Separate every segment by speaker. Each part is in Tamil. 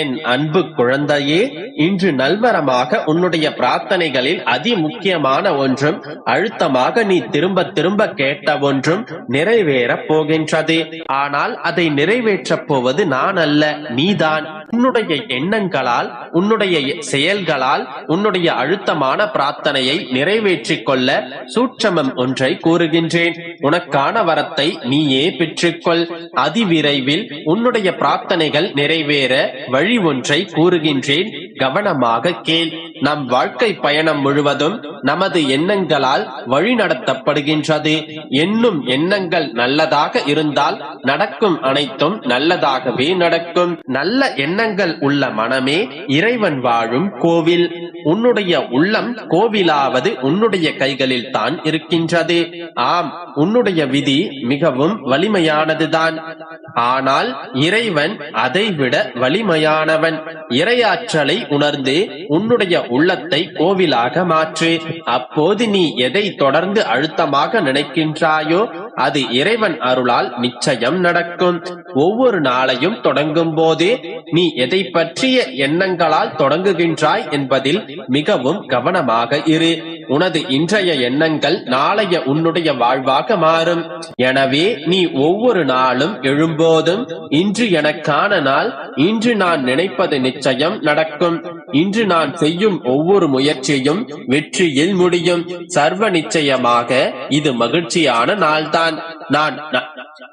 Speaker 1: என் அன்பு குழந்தையே இன்று நல்வரமாக உன்னுடைய பிரார்த்தனைகளில் அதி முக்கியமான ஒன்றும் அழுத்தமாக நீ திரும்ப திரும்ப கேட்ட ஒன்றும் நிறைவேறப் போகின்றது. ஆனால் அதை நிறைவேற்றப் போவது நான் அல்ல நீதான். உன்னுடைய எண்ணங்களால் உன்னுடைய செயல்களால் உன்னுடைய அழுத்தமான பிரார்த்தனையை நிறைவேற்றிக் கொள்ள சூட்சமம் ஒன்றை கூறுகின்றேன். உனக்கான வரத்தை நீயே பெற்றுக்கொள். அதிவிரைவில் உன்னுடைய பிரார்த்தனைகள் நிறைவேற வழி ஒன்றை கூறுகின்றேன். கவனமாக கேள். நம் வாழ்க்கை பயணம் முழுவதும் நமது எண்ணங்களால் வழிநடத்தப்படுகின்றது. என்னும் எண்ணங்கள் நல்லதாக இருந்தால் நடக்கும் அனைத்தும் நல்லதாகவே நடக்கும். நல்ல எண்ணங்கள் உள்ள மனமே இறைவன் வாழும் கோவில். உன்னுடைய உள்ளம் கோவிலாவது உன்னுடைய கைகளில் தான் இருக்கின்றது. ஆம் உன்னுடைய விதி மிகவும் வலிமையானதுதான். ஆனால் இறைவன் அதைவிட வலிமையானவன். இறையாற்றலை உணர்ந்து உன்னுடைய உள்ளத்தை கோவிலாக மாற்று. அப்போது நீ எதை தொடர்ந்து அழுத்தமாக நினைக்கின்றாயோ அது இறைவன் அருளால் நிச்சயம் நடக்கும். ஒவ்வொரு நாளையும் தொடங்கும் போது நீ எதை பற்றிய எண்ணங்களால் தொடங்குகின்றாய் என்பதில் மிகவும் கவனமாக இரு. உனது இன்றைய எண்ணங்கள் நாளைய உன்னுடைய வாழ்வாக மாறும். எனவே நீ ஒவ்வொரு நாளும் எழும்போதும் இன்று எனக்கான நாள் இன்று நான் நினைப்பது நிச்சயம் நடக்கும். இன்று நான் செய்யும் ஒவ்வொரு முயற்சியும் வெற்றியில் முடியும். சர்வ நிச்சயமாக இது மகிழ்ச்சியான நாள்தான். நான்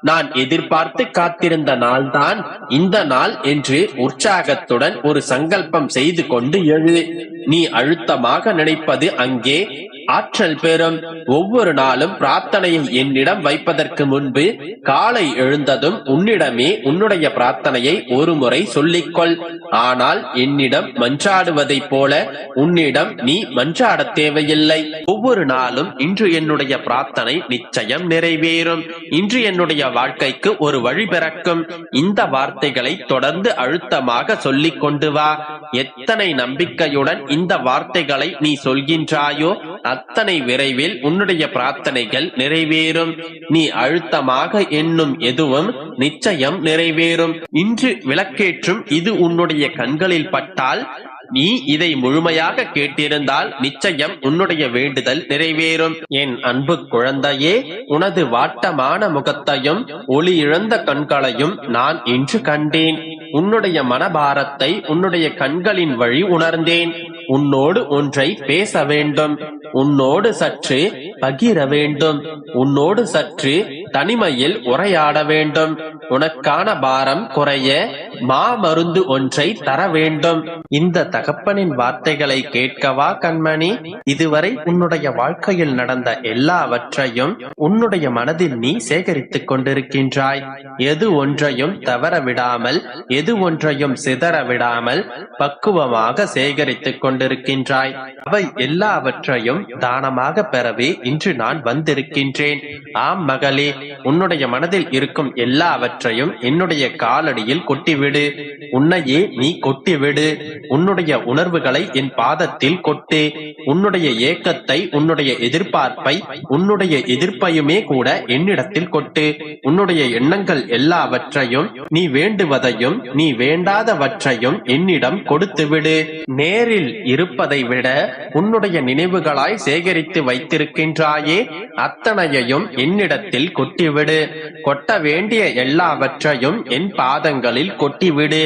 Speaker 1: நான் எதிர்பார்த்து காத்திருந்த நாள்தான். இந்த நாள் என்று உற்சாகத்துடன் ஒரு சங்கல்பம் செய்து கொண்டு எழு. நீ அழுத்தமாக நினைப்பது அங்கே ஆற்றல் பெறும் ஒவ்வொரு நாளும் பிரார்த்தனையை என்னிடம் வைப்பதற்கு முன்பு காலை எழுந்ததும் உன்னிடமே உன்னுடைய பிரார்த்தனையை ஒரு முறை சொல்லிக்கொள். ஆனால் என்னிடம் மன்றாடுவதைப் போல உன்னிடம் நீ மன்றாட தேவையில்லை. ஒவ்வொரு நாளும் இன்று என்னுடைய பிரார்த்தனை நிச்சயம் நிறைவேறும். இன்று என்னுடைய வாழ்க்கைக்கு ஒரு வழி பிறக்கும். இந்த வார்த்தைகளை தொடர்ந்து அழுத்தமாக சொல்லிக் கொண்டு வா. எத்தனை நம்பிக்கையுடன் இந்த வார்த்தைகளை நீ சொல்கின்றாயோ அத்தனை விரைவில் உன்னுடைய பிரார்த்தனைகள் நிறைவேறும். நீ அழுத்தமாக எண்ணும் எதுவும் நிச்சயம் நிறைவேறும். இன்று விளக்கேற்றும் இது உன்னுடைய கண்களில் பட்டால் நீ இதை முழுமையாக கேட்டிருந்தால் நிச்சயம் உன்னுடைய வேண்டுதல் நிறைவேறும். என் அன்பு குழந்தையே உனது வாட்டமான முகத்தையும் ஒளி இழந்த கண்களையும் நான் இன்று கண்டேன். உன்னுடைய மனபாரத்தை உன்னுடைய கண்களின் வழி உணர்ந்தேன். உன்னோடு ஒன்றை பேச வேண்டும் உன்னோடு சற்று பகிர வேண்டும். உன்னோடு சற்று தனிமையில் உரையாட வேண்டும். உனக்கான பாரம் குறைய மா மருந்து ஒன்றை தர வேண்டும் இந்த தகப்பனின் வார்த்தைகளை கேட்கவா கண்மணி? இதுவரை உன்னுடைய வாழ்க்கையில் நடந்த எல்லாவற்றையும் உன்னுடைய மனதில் நீ சேகரித்துக் கொண்டிருக்கின்றாய். எது ஒன்றையும் தவற விடாமல் எது ஒன்றையும் சிதற விடாமல் பக்குவமாக சேகரித்துக் கொண்டிருக்கின்றாய். அவை எல்லாவற்றையும் தானமாக பெறவே இன்று நான் வந்திருக்கின்றேன். ஆம் மகளே உன்னுடைய மனதில் இருக்கும் எல்லாவற்றையும் என்னுடைய காலடியில் கொட்டிவிடும் கொட்டிவிடு உன்னையே நீ கொட்டிவிடு உன்னுடைய உணர்வுகளை என் பாதத்தில் கொட்டு. உன்னுடைய ஏக்கத்தை உன்னுடைய எதிர்பார்ப்பை உன்னுடைய எதிர்ப்பையுமே கூட என்னிடத்தில் கொட்டு. உன்னுடைய எண்ணங்கள் எல்லாவற்றையும் நீ வேண்டுவதையும் நீ வேண்டாதவற்றையும் என்னிடம் கொடுத்து விடு. நேரில் இருப்பதை விட உன்னுடைய நினைவுகளாய் சேகரித்து வைத்திருக்கின்றாயே அத்தனையையும் என்னிடத்தில் கொட்டிவிடு. கொட்ட வேண்டிய எல்லாவற்றையும் என் பாதங்களில் கொட்டு. கொட்டிவிடு.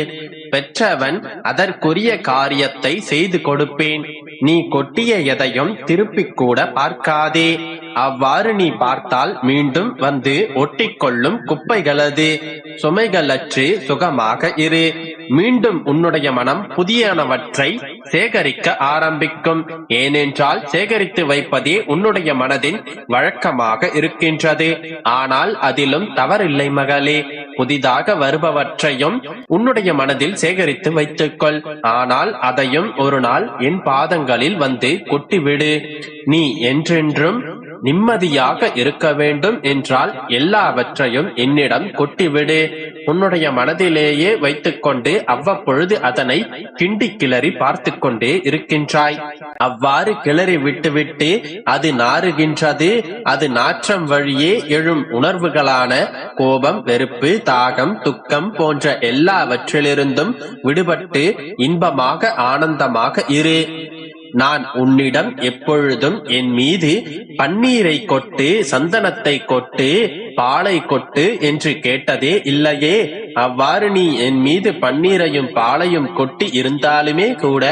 Speaker 1: பெற்றவன் அதற்குரிய காரியத்தை செய்து கொடுப்பேன். நீ கொட்டிய எதையும் திருப்பிக் கூட பார்க்காதே. அவ்வாறு நீ பார்த்தால் மீண்டும் வந்து ஒட்டிக்கொள்ளும் குப்பைகளது. சுமைகளற்று சுகமாக இரு. மீண்டும் உன்னுடைய மனம் புதியனவற்றை சேகரிக்க ஆரம்பிக்கும். ஏனென்றால் சேகரித்து வைப்பதே உன்னுடைய மனதின் வழக்கமாக இருக்கின்றது. ஆனால் அதிலும் தவறில்லை மகளே. புதிதாக வருபவற்றையும் உன்னுடைய மனதில் சேகரித்து வைத்துக்கொள். ஆனால் அதையும் ஒரு நாள் என் பாதங்களில் வந்து கொட்டிவிடு. நீ என்றென்றும் நிம்மதியாக இருக்க வேண்டும் என்றால் எல்லாவற்றையும் என்னிடம் கொட்டிவிடு. உன்னுடைய மனதிலேயே வைத்துக்கொண்டு அவ்வப்பொழுது அதனை கிண்டி கிளறி பார்த்து கொண்டே இருக்கின்றாய். அவ்வாறு கிளறி விட்டுவிட்டு அது நாறுகின்றது. அது நாற்றம் வழியே எழும் உணர்வுகளான கோபம் வெறுப்பு தாகம் துக்கம் போன்ற எல்லாவற்றிலிருந்தும் விடுபட்டு இன்பமாக ஆனந்தமாக இரு. நான் உன்னிடம் எப்பொழுதும் என் மீது பன்னீரை கொட்டு சந்தனத்தை கொட்டு பாலை கொட்டு என்று கேட்டதே இல்லையே. அவ்வாறு நீ என் மீது பன்னீரையும் பாலையும் கொட்டி இருந்தாலுமே கூட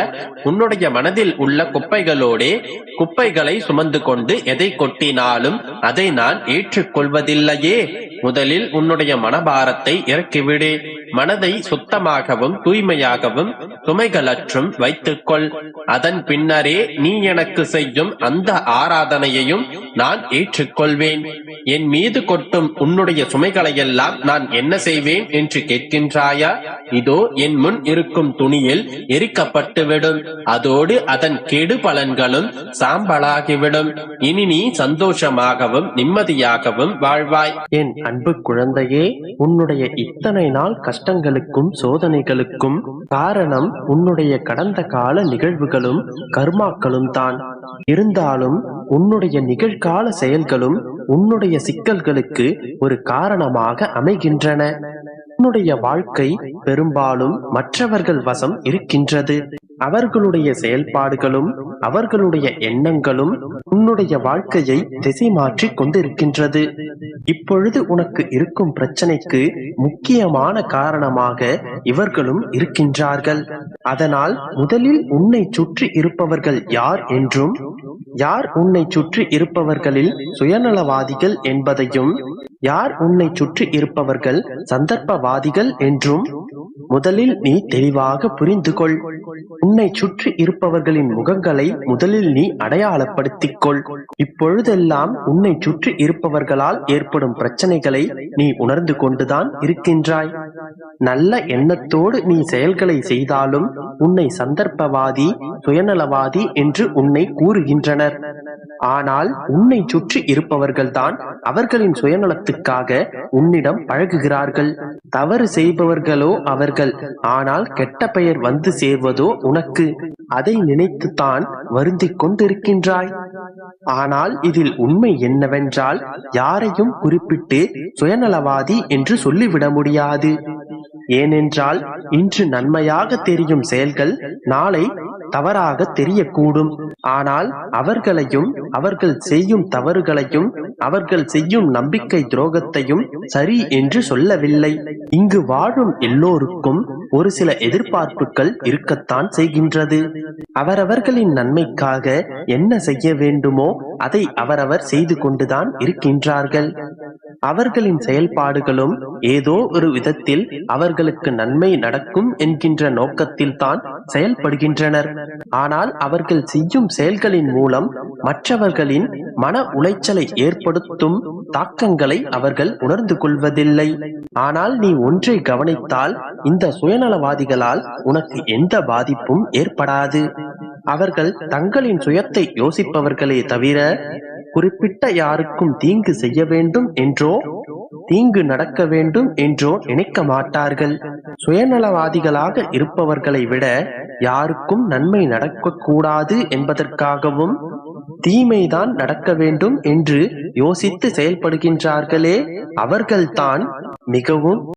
Speaker 1: உன்னுடைய மனதில் உள்ள குப்பைகளோடே குப்பைகளை சுமந்து கொண்டு எதை கொட்டினாலும் அதை நான் ஏற்றுக்கொள்வதில்லையே. முதலில் உன்னுடைய மனபாரத்தை இறக்கிவிடு. மனதை சுத்தமாகவும் தூய்மையாகவும் சுமைகளற்றும் வைத்துக்கொள். அதன் பின்னரே நீ எனக்கு செய்யும் அந்த ஆராதனையையும் நான் ஏற்றுக்கொள்வேன். என் மீது கொட்டும் உன்னுடைய சுமைகளையெல்லாம் நான் என்ன செய்வேன் என்று கேட்கின்றாயா? இதோ என் முன் இருக்கும் துணியில் எரிக்கப்பட்டுவிடும். அதோடு அதன் கெடு பலன்களும் சாம்பலாகிவிடும். இனி நீ சந்தோஷமாகவும் நிம்மதியாகவும் வாழ்வாய்.
Speaker 2: என் அன்பு குழந்தையே உன்னுடைய இத்தனை நாள் கஷ்டங்களுக்கும் சோதனைகளுக்கும் காரணம் உன்னுடைய கடந்த கால நிகழ்வுகளும் கர்மாக்களும் தான். இருந்தாலும் உன்னுடைய நிகழ்கால செயல்களும் உன்னுடைய சிக்கல்களுக்கு ஒரு காரணமாக அமைகின்றன. உன்னுடைய வாழ்க்கை பெரும்பாலும் மற்றவர்கள் வசம் இருக்கின்றது. அவர்களுடைய செயல்பாடுகளும் அவர்களுடைய எண்ணங்களும் உன்னுடைய வாழ்க்கையை திசை மாற்றிக் கொண்டிருக்கின்றது. இப்பொழுது உனக்கு இருக்கும் பிரச்சனைக்கு முக்கியமான காரணமாக இவர்களும் இருக்கின்றார்கள். அதனால் முதலில் உன்னை சுற்றி இருப்பவர்கள் யார் என்றும் யார் உன்னை சுற்றி இருப்பவர்களில் சுயநலவாதிகள் என்பதையும் யார் உன்னை சுற்றி இருப்பவர்கள் சந்தர்ப்பவாதிகள் என்றும் முதலில் நீ தெளிவாக புரிந்து கொள் உன்னை சுற்றி இருப்பவர்களின் முகங்களை முதலில் நீ அடையாளப்படுத்திக் கொள் இப்பொழுதெல்லாம் உன்னை சுற்றி இருப்பவர்களால் ஏற்படும் பிரச்சனைகளை நீ உணர்ந்து கொண்டுதான் இருக்கின்றாய். நல்ல எண்ணத்தோடு நீ செயல்களை செய்தாலும் உன்னை சந்தர்ப்பவாதி சுயநலவாதி என்று உன்னை கூறுகின்றனர். ஆனால் உன்னை சுற்றி இருப்பவர்கள்தான் அவர்களின் சுயநலத்துக்காக உன்னிடம் பழகுகிறார்கள். தவறு செய்பவர்களோ அவர்கள் ஆனால் கெட்ட பெயர் வந்து சேர்வதோ உனக்கு அதை நினைத்துத்தான் வருந்திக் கொண்டிருக்கின்றாய். ஆனால் இதில் உண்மை என்னவென்றால் யாரையும் குறிப்பிட்டு சுயநலவாதி என்று சொல்லிவிட முடியாது. ஏனென்றால் இன்று நன்மையாக தெரியும் செயல்கள் நாளை தவறாக தெரியக்கூடும். ஆனால் அவர்களையும் அவர்கள் செய்யும் தவறுகளையும் அவர்கள் செய்யும் நம்பிக்கை துரோகத்தையும் சரி என்று சொல்லவில்லை. இங்கு வாழும் எல்லோருக்கும் ஒரு சில எதிர்பார்ப்புகள் இருக்கத்தான் செய்கின்றது. அவரவர்களின் நன்மைக்காக என்ன செய்ய வேண்டுமோ அதை அவரவர் செய்து கொண்டுதான் இருக்கின்றார்கள். அவர்களின் செயல்பாடுகளும் ஏதோ ஒரு விதத்தில் அவர்களுக்கு நன்மை நடக்கும் என்கின்ற நோக்கத்தில் தான் செயல்படுகின்றனர். ஆனால் அவர்கள் செய்யும் செயல்களின் மூலம் மற்றவர்களின் மன உளைச்சலை ஏற்படுத்தும் தாக்கங்களை அவர்கள் உணர்ந்து கொள்வதில்லை. ஆனால் நீ ஒன்றை கவனித்தால் இந்த சுயநலவாதிகளால் உனக்கு எந்த பாதிப்பும் ஏற்படாது. அவர்கள் தங்களின் சுயத்தை யோசிப்பவர்களே தவிர குறிப்பிட்ட யாருக்கும் தீங்கு செய்ய வேண்டும் என்றோ தீங்கு நடக்க வேண்டும் என்றோ நினைக்க மாட்டார்கள். சுயநலவாதிகளாக இருப்பவர்களை விட யாருக்கும் நன்மை நடக்கக்கூடாது என்பதற்காகவும் தீமைதான் நடக்க வேண்டும் என்று யோசித்து செயல்படுகின்றார்களே அவர்கள்தான் மிகவும்